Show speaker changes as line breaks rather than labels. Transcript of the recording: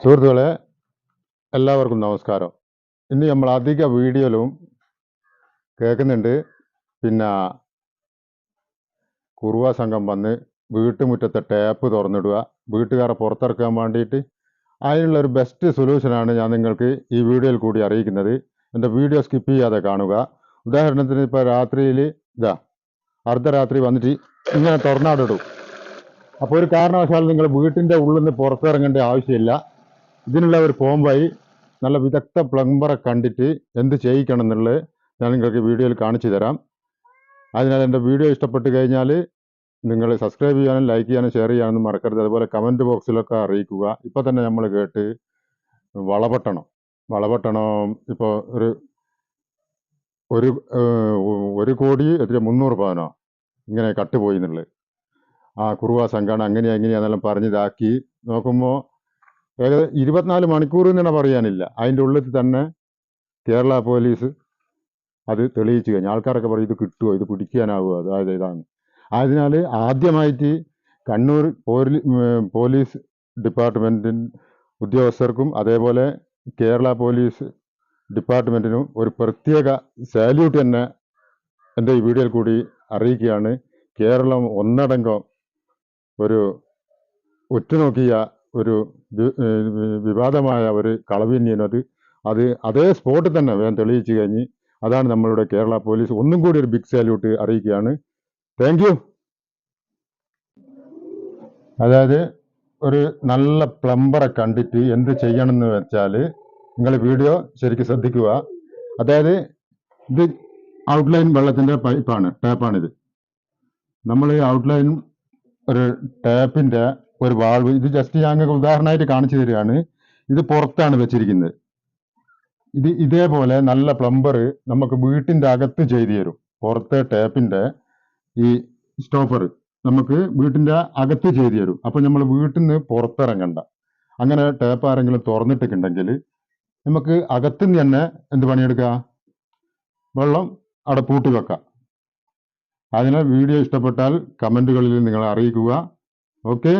സുഹൃത്തുക്കളെ എല്ലാവർക്കും നമസ്കാരം. ഇന്ന് നമ്മൾ അധിക വീഡിയോയിലും കേൾക്കുന്നുണ്ട്. പിന്നെ കുറുവ സംഘം വന്ന് വീട്ടുമുറ്റത്തെ ടാപ്പ് തുറന്നിടുക വീട്ടുകാരെ പുറത്തിറക്കാൻ വേണ്ടിയിട്ട്. അതിനുള്ള ഒരു ബെസ്റ്റ് സൊല്യൂഷനാണ് ഞാൻ നിങ്ങൾക്ക് ഈ വീഡിയോയിൽ കൂടി അറിയിക്കുന്നത്. എന്റെ വീഡിയോ സ്കിപ്പ് ചെയ്യാതെ കാണുക. ഉദാഹരണത്തിന് ഇപ്പോൾ രാത്രിയിൽ ഇതാ അർദ്ധരാത്രി വന്നിട്ട് ഇങ്ങനെ തുറന്നാടിടും. അപ്പോൾ ഒരു കാരണവശാലും നിങ്ങൾ വീട്ടിന്റെ ഉള്ളിൽ നിന്ന് പുറത്തിറങ്ങേണ്ട ആവശ്യമില്ല. ഇതിനുള്ള ഒരു പോം നല്ല വിദഗ്ധ പ്ലംബറെ കണ്ടിട്ട് എന്ത് ചെയ്യിക്കണം എന്നുള്ളത് ഞാൻ നിങ്ങൾക്ക് വീഡിയോയിൽ കാണിച്ചു തരാം. അതിനാൽ എന്റെ വീഡിയോ ഇഷ്ടപ്പെട്ട് കഴിഞ്ഞാൽ നിങ്ങൾ സബ്സ്ക്രൈബ് ചെയ്യാനും ലൈക്ക് ചെയ്യാനും ഷെയർ ചെയ്യാനൊന്നും മറക്കരുത്. അതുപോലെ കമന്റ് ബോക്സിലൊക്കെ അറിയിക്കുക. ഇപ്പോൾ തന്നെ നമ്മൾ കേട്ട് വളപട്ടണം. വളപട്ടണം ഇപ്പോൾ ഒരു ഒരു ഒരു കോടി എത്ര മുന്നൂറ് പവനോ? ഇങ്ങനെ കട്ട് പോയി എന്നുള്ളത്. ആ കുറുവ സംഘാണ് അങ്ങനെയാ എങ്ങനെയാണെന്നെല്ലാം പറഞ്ഞ് ഇതാക്കി. നോക്കുമ്പോൾ ഏകദേശം ഇരുപത്തിനാല് മണിക്കൂർ തന്നെ പറയാനില്ല. അതിന്റെ ഉള്ളിൽ തന്നെ കേരള പോലീസ് അത് തെളിയിച്ചു കഴിഞ്ഞു. ആൾക്കാരൊക്കെ പറയും ഇത് കിട്ടുമോ ഇത് പിടിക്കാനാവുമോ അതായത് ഇതാണ്. അതിനാൽ ആദ്യമായിട്ട് കണ്ണൂർ പോലീ പോലീസ് ഡിപ്പാർട്ട്മെന്റിൻ ഉദ്യോഗസ്ഥർക്കും അതേപോലെ കേരള പോലീസ് ഡിപ്പാർട്ട്മെന്റിനും ഒരു പ്രത്യേക സാല്യൂട്ട് തന്നെ എന്റെ ഈ വീഡിയോയിൽ കൂടി അറിയിക്കുകയാണ്. കേരളം ഒന്നടങ്കം ഒരു ഉറ്റുനോക്കിയ ഒരു വിവാദമായ ഒരു കളവിന്യനത് അത് അതേ സ്പോട്ടിൽ തന്നെ വേഗം തെളിയിച്ചു കഴിഞ്ഞ് അതാണ് നമ്മളുടെ കേരള പോലീസ് ഒന്നും കൂടി ഒരു ബിഗ് സാല്യൂട്ട് അറിയിക്കുകയാണ്. താങ്ക് അതായത് ഒരു നല്ല പ്ലംബറെ കണ്ടിട്ട് എന്ത് ചെയ്യണം എന്ന് വെച്ചാൽ നിങ്ങൾ വീഡിയോ ശരിക്കും ശ്രദ്ധിക്കുക. അതായത് ഇത് ഔട്ട്ലൈൻ വെള്ളത്തിന്റെ പൈപ്പാണ് ടാപ്പാണിത്. നമ്മൾ ഔട്ട്ലൈൻ ഒരു ടാപ്പിന്റെ ഒരു വാൾവ് ഇത് ജസ്റ്റ് ഞാൻ ഉദാഹരണമായിട്ട് കാണിച്ചു തരികയാണ്. ഇത് പുറത്താണ് വെച്ചിരിക്കുന്നത്. ഇത് ഇതേപോലെ നല്ല പ്ലംബർ നമുക്ക് വീട്ടിന്റെ അകത്ത് ചെയ്തു തരും. പുറത്തെ ടാപ്പിന്റെ ഈ സ്റ്റോപ്പർ നമുക്ക് വീട്ടിന്റെ അകത്ത് ചെയ്തു തരും. അപ്പൊ നമ്മൾ വീട്ടിൽ നിന്ന് പുറത്തിറങ്ങണ്ട. അങ്ങനെ ടാപ്പ് ആരെങ്കിലും തുറന്നിട്ടിട്ടുണ്ടെങ്കിൽ നമുക്ക് അകത്തുനിന്ന് തന്നെ എന്ത് പണിയെടുക്കുക? വെള്ളം അവിടെ പൂട്ടി വെക്കാം. അതിനാൽ വീഡിയോ ഇഷ്ടപ്പെട്ടാൽ കമന്റുകളിൽ നിങ്ങൾ അറിയിക്കുക. ഓക്കെ?